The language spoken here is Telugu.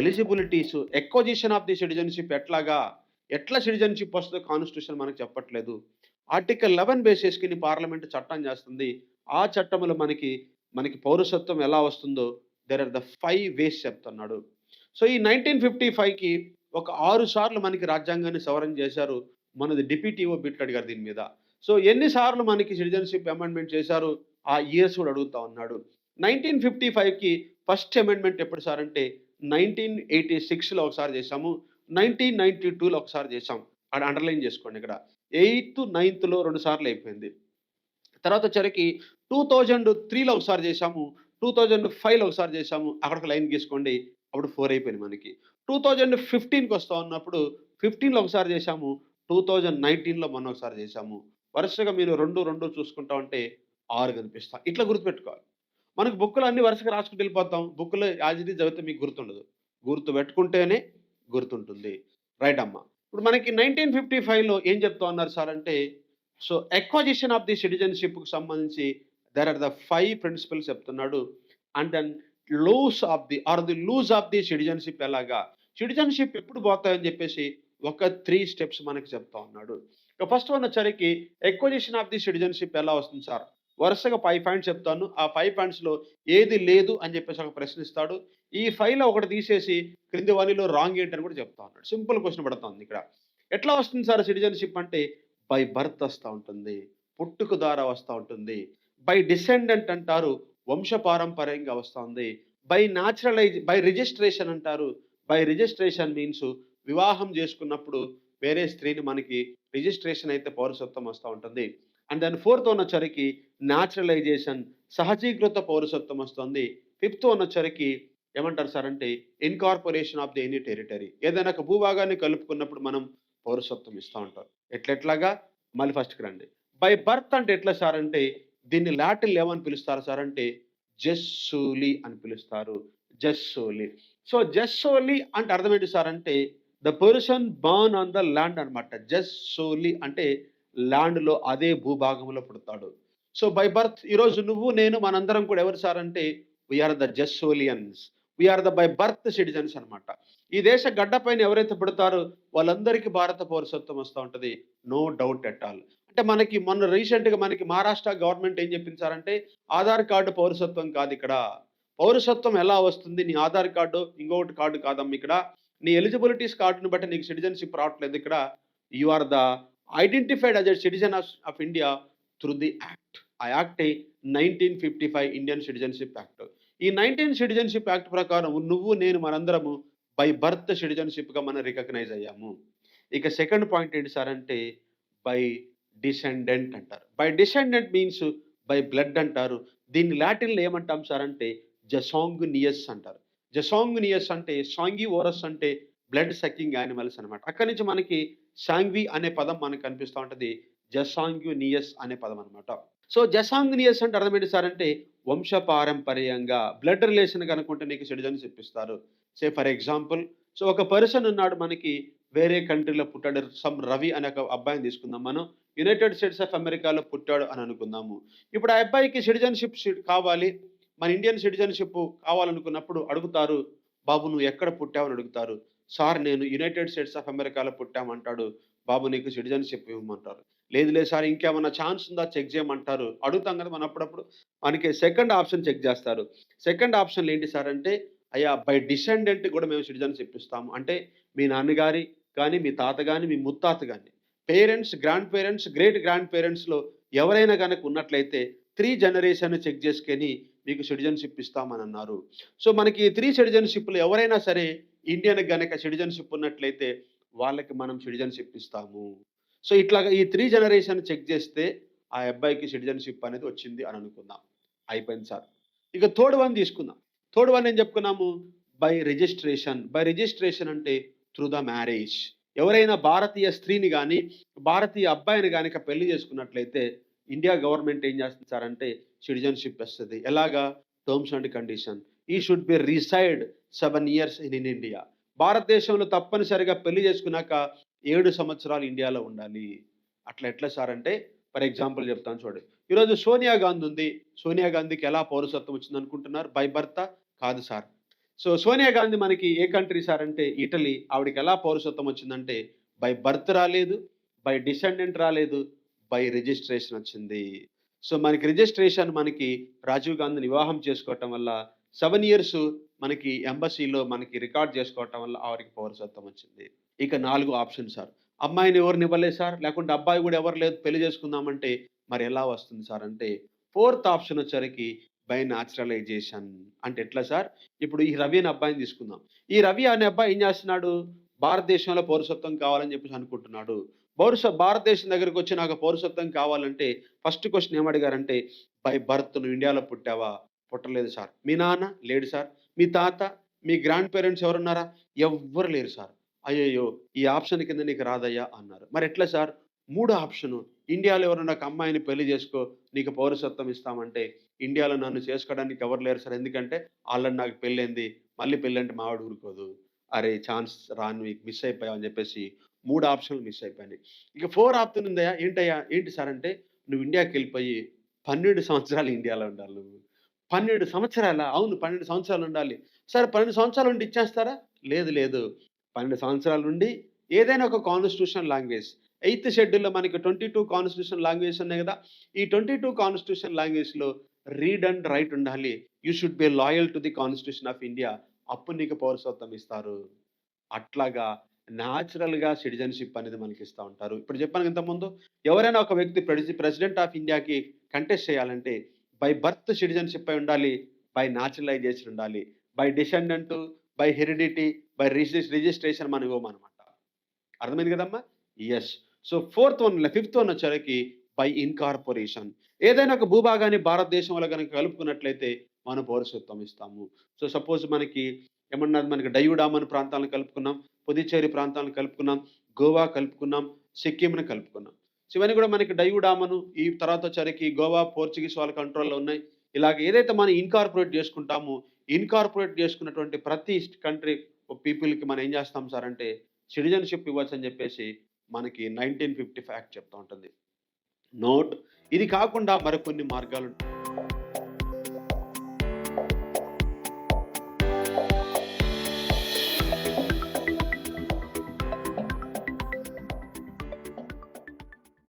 Eligibilities acquisition of the citizenship ఎట్లాగా ఎట్లా సిటిజన్షిప్ వస్తుందో కాన్స్టిట్యూషన్ మనకు చెప్పట్లేదు. ఆర్టికల్ లెవెన్ బేసిస్కి పార్లమెంట్ చట్టం చేస్తుంది. ఆ చట్టంలో మనకి మనకి పౌరసత్వం ఎలా వస్తుందో there are the five ways చెప్తున్నాడు. సో ఈ నైన్టీన్ ఫిఫ్టీ ఫైవ్కి ఒక ఆరు సార్లు మనకి రాజ్యాంగాన్ని సవరణ చేశారు మనది డిప్యూటీఓ బిట్ అడిగారు దీని మీద. సో ఎన్నిసార్లు మనకి సిటిజన్షిప్ అమెండ్మెంట్ చేశారు ఆ ఇయర్స్ కూడా అడుగుతా ఉన్నాడు. నైన్టీన్ ఫిఫ్టీ ఫైవ్కి ఫస్ట్ అమెండ్మెంట్ ఎప్పుడు సార్ అంటే నైన్టీన్ ఎయిటీ సిక్స్లో ఒకసారి చేసాము నైన్టీన్ నైన్టీ టూలో ఒకసారి చేసాం అక్కడ అండర్లైన్ చేసుకోండి ఇక్కడ. ఎయిత్ నైన్త్లో రెండు సార్లు అయిపోయింది. తర్వాత వచ్చరికి టూ థౌజండ్ త్రీలో ఒకసారి చేసాము టూ థౌజండ్ ఫైవ్లో ఒకసారి చేసాము అక్కడ ఒక లైన్ గీసుకోండి అప్పుడు ఫోర్ అయిపోయింది మనకి. టూ థౌజండ్ ఫిఫ్టీన్కి వస్తా ఉన్నప్పుడు ఫిఫ్టీన్లో ఒకసారి చేసాము టూ థౌజండ్ నైన్టీన్లో మొన్న ఒకసారి చేసాము వరుసగా మీరు రెండు రెండు చూసుకుంటా ఉంటే ఆరు కనిపిస్తా. ఇట్లా గుర్తుపెట్టుకోవాలి. మనకు బుక్కులు అన్ని వరుసగా రాసుకుంటూ వెళ్ళిపోతాం. బుక్కులు యాజ్ చదివితే మీకు గుర్తుండదు. గుర్తు పెట్టుకుంటేనే గుర్తుంటుంది. రైట్ అమ్మా. ఇప్పుడు మనకి నైన్టీన్ ఫిఫ్టీ ఫైవ్లో ఏం చెప్తా ఉన్నారు సార్ అంటే సో ఎక్వజిషన్ ఆఫ్ ది సిటిజన్షిప్కి సంబంధించి there are the five principles చెప్తున్నాడు. And then loss of the or the loss of the citizenship ఎలాగా? సిటిజన్షిప్ ఎప్పుడు పోతాయని చెప్పేసి ఒక త్రీ స్టెప్స్ మనకి చెప్తా ఉన్నాడు. ఫస్ట్ వన్ వచ్చరికి ఎక్వజిషన్ ఆఫ్ ది సిటిజన్షిప్ ఎలా వస్తుంది సార్ వరుసగా ఫైవ్ పాయింట్స్ చెప్తాను. ఆ ఫైవ్ పాయింట్స్లో ఏది లేదు అని చెప్పేసి ఒక ప్రశ్నిస్తాడు ఈ ఫైవ్లో ఒకటి తీసేసి క్రింది వాణిలో రాంగ్ ఏంటని కూడా చెప్తా ఉన్నాడు. సింపుల్ క్వశ్చన్ పడుతుంది ఇక్కడ. ఎట్లా వస్తుంది సార్ సిటిజన్షిప్ అంటే బై బర్త్ వస్తూ ఉంటుంది పుట్టుకు ద్వారా వస్తూ ఉంటుంది బై డిసెండెంట్ అంటారు వంశపారంపర్యంగా వస్తుంది బై న్యాచురలైజ్ బై రిజిస్ట్రేషన్ అంటారు బై రిజిస్ట్రేషన్ మీన్స్ వివాహం చేసుకున్నప్పుడు వేరే స్త్రీని మనకి రిజిస్ట్రేషన్ అయితే పౌరసత్వం వస్తూ ఉంటుంది అండ్ దాని ఫోర్త్ వన్ వచ్చరికి న్యాచురలైజేషన్ సహజీకృత పౌరసత్వం వస్తుంది. ఫిఫ్త్ వన్ వచ్చరికి ఏమంటారు సార్ అంటే incorporation of the any territory ఏదైనా ఒక భూభాగాన్ని కలుపుకున్నప్పుడు మనం పౌరసత్వం ఇస్తూ ఉంటాం. ఎట్లెట్లాగా? మళ్ళీ ఫస్ట్కి రండి. బై బర్త్ అంటే ఎట్లా సార్ అంటే దీన్ని లాటిల్ ఏమని పిలుస్తారు సార్ అంటే జస్సూలి అని పిలుస్తారు. జస్సోలి సో జస్సోలి అంటే అర్థం ఏంటి సార్ అంటే the person born on the land అనమాట జస్సోలి అంటే ల్యాండ్లో అదే భూభాగంలో పుడతాడు. సో బై బర్త్ ఈరోజు నువ్వు నేను మనందరం కూడా ఎవరు సార్ అంటే we are the జస్సోలియన్స్ we are the by birth citizens అనమాట ఈ దేశ గడ్డపైన ఎవరైతే పుడతారో వాళ్ళందరికీ భారత పౌరసత్వం వస్తూ ఉంటుంది. నో డౌట్ ఎట్ ఆల్ అంటే మనకి మొన్న రీసెంట్గా మనకి మహారాష్ట్ర గవర్నమెంట్ ఏం చెప్పింది సార్ అంటే ఆధార్ కార్డు పౌరసత్వం కాదు ఇక్కడ. పౌరసత్వం ఎలా వస్తుంది? నీ ఆధార్ కార్డు ఇంకొకటి కార్డు కాదమ్మ ఇక్కడ. నీ ఎలిజిబిలిటీస్ కార్డును బట్టి నీకు సిటిజన్షిప్ రావట్లేదు ఇక్కడ. You are the identified as a citizen of India through the act ఆ act nineteen fifty five Indian citizenship act ఈ నైన్టీన్ సిటిజన్షిప్ యాక్ట్ ప్రకారం నువ్వు నేను మనందరము బై బర్త్ సిటిజన్షిప్గా మనం రికగ్నైజ్ అయ్యాము. ఇక సెకండ్ పాయింట్ ఏంటి సార్ అంటే బై డిసెండెంట్ అంటారు. By descendant means by blood అంటారు. దీన్ని లాటిన్లో ఏమంటాం సార్ అంటే జసాంగ్ నియస్ అంటారు. జసాంగ్ నియస్ అంటే సాంగి ఓరస్ అంటే బ్లడ్ సకింగ్ యానిమల్స్ అనమాట అక్కడి నుంచి మనకి సాంగ్వి అనే పదం మనకు కనిపిస్తూ ఉంటుంది. జసాంగ్యునియస్ అనే పదం అనమాట సో జసాంగ్నియస్ అంటే అర్థం ఏంటి సార్ అంటే వంశపారంపర్యంగా బ్లడ్ రిలేషన్ కనుకుంటే నీకు సిటిజన్స్ ఇప్పిస్తారు సే ఫర్ ఎగ్జాంపుల్ సో ఒక పర్సన్ ఉన్నాడు మనకి వేరే కంట్రీలో పుట్టాడు సమ్ రవి అనే ఒక అబ్బాయిని తీసుకుందాం మనం. యునైటెడ్ స్టేట్స్ ఆఫ్ అమెరికాలో పుట్టాడు అని అనుకుందాము. ఇప్పుడు ఆ అబ్బాయికి సిటిజన్షిప్ కావాలి. మన ఇండియన్ సిటిజన్షిప్ కావాలనుకున్నప్పుడు అడుగుతారు బాబు నువ్వు ఎక్కడ పుట్టావు అని అడుగుతారు. సార్ నేను యునైటెడ్ స్టేట్స్ ఆఫ్ అమెరికాలో పుట్టామంటాడు. బాబు నీకు సిటిజన్షిప్ ఇవ్వమంటారు. లేదులే సార్ ఇంకేమైనా ఛాన్స్ ఉందా చెక్ చేయమంటారు. అడుగుతాం కదా మనం అప్పుడప్పుడు మనకి సెకండ్ ఆప్షన్ చెక్ చేస్తారు. సెకండ్ ఆప్షన్లు ఏంటి సార్ అంటే అయ్యా బై డిసెండెంట్ కూడా మేము సిటిజన్షిప్ ఇస్తాము. అంటే మీ నాన్నగారి కానీ మీ తాత కానీ మీ ముత్తాత కానీ parents grand parents great grand పేరెంట్స్లో ఎవరైనా కనుక ఉన్నట్లయితే త్రీ జనరేషన్ చెక్ చేసుకొని మీకు సిటిజన్షిప్ ఇస్తామని అన్నారు. సో మనకి త్రీ సిటిజన్షిప్లు ఎవరైనా సరే ఇండియన్కి కనుక సిటిజన్షిప్ ఉన్నట్లయితే వాళ్ళకి మనం సిటిజన్షిప్ ఇస్తాము. సో ఇట్లాగా ఈ త్రీ జనరేషన్ చెక్ చేస్తే ఆ అబ్బాయికి సిటిజన్షిప్ అనేది వచ్చింది అని అనుకుందాం. అయిపోయింది సార్. ఇక థర్డ్ వన్ తీసుకుందాం. థర్డ్ వన్ ఏం చెప్పుకున్నాము? By registration. బై రిజిస్ట్రేషన్ అంటే త్రూ ద మ్యారేజ్. ఎవరైనా భారతీయ స్త్రీని కానీ భారతీయ అబ్బాయిని కనుక పెళ్ళి చేసుకున్నట్లయితే ఇండియా గవర్నమెంట్ ఏం చేస్తుంది సార్ అంటే సిటిజన్షిప్ వస్తుంది ఎలాగా? Terms and condition. He should be reside seven years in in India భారతదేశంలో తప్పనిసరిగా పెళ్ళి చేసుకున్నాక ఏడు సంవత్సరాలు ఇండియాలో ఉండాలి. అట్లా ఎట్లా సార్ అంటే ఫర్ ఎగ్జాంపుల్ చెప్తాను చూడండి. ఈరోజు సోనియా గాంధీ ఉంది. సోనియా గాంధీకి ఎలా పౌరసత్వం వచ్చింది అనుకుంటున్నారు? బై భర్త కాదు సార్. సో సోనియా గాంధీ మనకి ఏ కంట్రీ సార్ అంటే? ఇటలీ. ఆవిడకి ఎలా పౌరసత్వం వచ్చిందంటే బై బర్త్ రాలేదు బై డిసెండెంట్ రాలేదు బై రిజిస్ట్రేషన్ వచ్చింది. సో మనకి రిజిస్ట్రేషన్ మనకి రాజీవ్ గాంధీని వివాహం చేసుకోవటం వల్ల సెవెన్ ఇయర్స్ మనకి ఎంబసీలో మనకి రికార్డ్ చేసుకోవటం వల్ల ఆవిడకి పౌరసత్వం వచ్చింది. ఇక నాలుగు ఆప్షన్ సార్. అమ్మాయిని ఎవరిని ఇవ్వలేదు సార్? లేకుంటే అబ్బాయి కూడా ఎవరు లేదు? పెళ్ళి చేసుకుందామంటే మరి ఎలా వస్తుంది సార్? అంటే ఫోర్త్ ఆప్షన్ వచ్చరికి బై న్యాచురలైజేషన్ అంటే ఎట్లా సార్? ఇప్పుడు ఈ రవి అనే అబ్బాయిని తీసుకుందాం. ఈ రవి అనే అబ్బాయి ఏం చేస్తున్నాడు? భారతదేశంలో పౌరసత్వం కావాలని చెప్పేసి అనుకుంటున్నాడు. పౌరస భారతదేశం దగ్గరికి వచ్చి నాకు పౌరసత్వం కావాలంటే ఫస్ట్ క్వశ్చన్ ఏమడిగారంటే బై బర్త్ నువ్వు ఇండియాలో పుట్టావా? పుట్టలేదు సార్. మీ నాన్న లేడు సార్. మీ తాత మీ గ్రాండ్ పేరెంట్స్ ఎవరున్నారా? ఎవ్వరు లేరు సార్. అయ్యయ్యో ఈ ఆప్షన్ కింద నీకు రాదయ్యా అన్నారు. మరి ఎట్లా సార్? మూడో ఆప్షన్. ఇండియాలో ఎవరైనా ఒక అమ్మాయిని పెళ్ళి చేసుకో నీకు పౌరసత్వం ఇస్తామంటే ఇండియాలో నన్ను చేసుకోవడానికి ఎవరు లేరు సార్. ఎందుకంటే వాళ్ళని నాకు పెళ్ళైంది. మళ్ళీ పెళ్ళంటే మావాడు ఊరుకోదు. అరే ఛాన్స్ రాను మిస్ అయిపోయావు అని చెప్పేసి మూడు ఆప్షన్లు మిస్ అయిపోయినాయి. ఇక ఫోర్ ఆప్షన్ ఉందయ్యా. ఏంటయ్యా ఏంటి సార్ అంటే నువ్వు ఇండియాకి వెళ్ళిపోయి పన్నెండు సంవత్సరాలు ఇండియాలో ఉండాలి నువ్వు. పన్నెండు సంవత్సరాల? అవును పన్నెండు సంవత్సరాలు ఉండాలి. సరే పన్నెండు సంవత్సరాలు ఉండి ఇచ్చేస్తారా? లేదు లేదు. పన్నెండు సంవత్సరాల నుండి ఏదైనా ఒక కాన్స్టిట్యూషన్ లాంగ్వేజ్ ఎయిత్ షెడ్యూల్లో మనకి ట్వంటీ టూ కాన్స్టిట్యూషన్ లాంగ్వేజ్ ఉన్నాయి కదా. ఈ ట్వంటీ టూ కాన్స్టిట్యూషన్ లాంగ్వేజ్లో రీడ్ అండ్ రైట్ ఉండాలి. You should be loyal to the constitution of India అప్పుడు నీకు పౌరసత్వం ఇస్తారు. అట్లాగా న్యాచురల్గా సిటిజన్షిప్ అనేది మనకి ఇస్తూ ఉంటారు. ఇప్పుడు చెప్పాను ఇంతకుముందు ఎవరైనా ఒక వ్యక్తి ప్రెసిడెంట్ ఆఫ్ ఇండియాకి కంటెస్ట్ చేయాలంటే బై బర్త్ సిటిజన్షిప్ అయి ఉండాలి బై న్యాచురలైజేషన్ ఉండాలి by descendant by heredity by registration మనం ఇవ్వమనమాట అర్థమైంది కదమ్మా? Yes so fourth one fifth one వచ్చరికి బై ఇన్కార్పొరేషన్ ఏదైనా ఒక భూభాగాన్ని భారతదేశంలో కనుక కలుపుకున్నట్లయితే మనం పౌరసత్వం ఇస్తాము. సో సపోజ్ మనకి ఏమన్నా మనకి డయూడామన్ ప్రాంతాలను కలుపుకున్నాం పుదుచ్చేరి ప్రాంతాలను కలుపుకున్నాం గోవా కలుపుకున్నాం సిక్కింని కలుపుకున్నాం. ఇవన్నీ కూడా మనకి డయూడామను ఈ తర్వాత వచ్చరికి గోవా పోర్చుగీస్ వాళ్ళ కంట్రోల్లో ఉన్నాయి. ఇలాగ ఏదైతే మనం ఇన్కార్పొరేట్ చేసుకుంటామో ఇన్కార్పొరేట్ చేసుకున్నటువంటి ప్రతి కంట్రీ పీపుల్కి మనం ఏం చేస్తాం సార్ అంటే సిటిజన్షిప్ ఇవ్వచ్చు అని చెప్పేసి మనకి నైన్టీన్ ఫిఫ్టీ ఫ్యాక్ట్ చెప్తూ ఉంటుంది. నోట్ ఇది కాకుండా మరికొన్ని మార్గాలు ఉంటాయి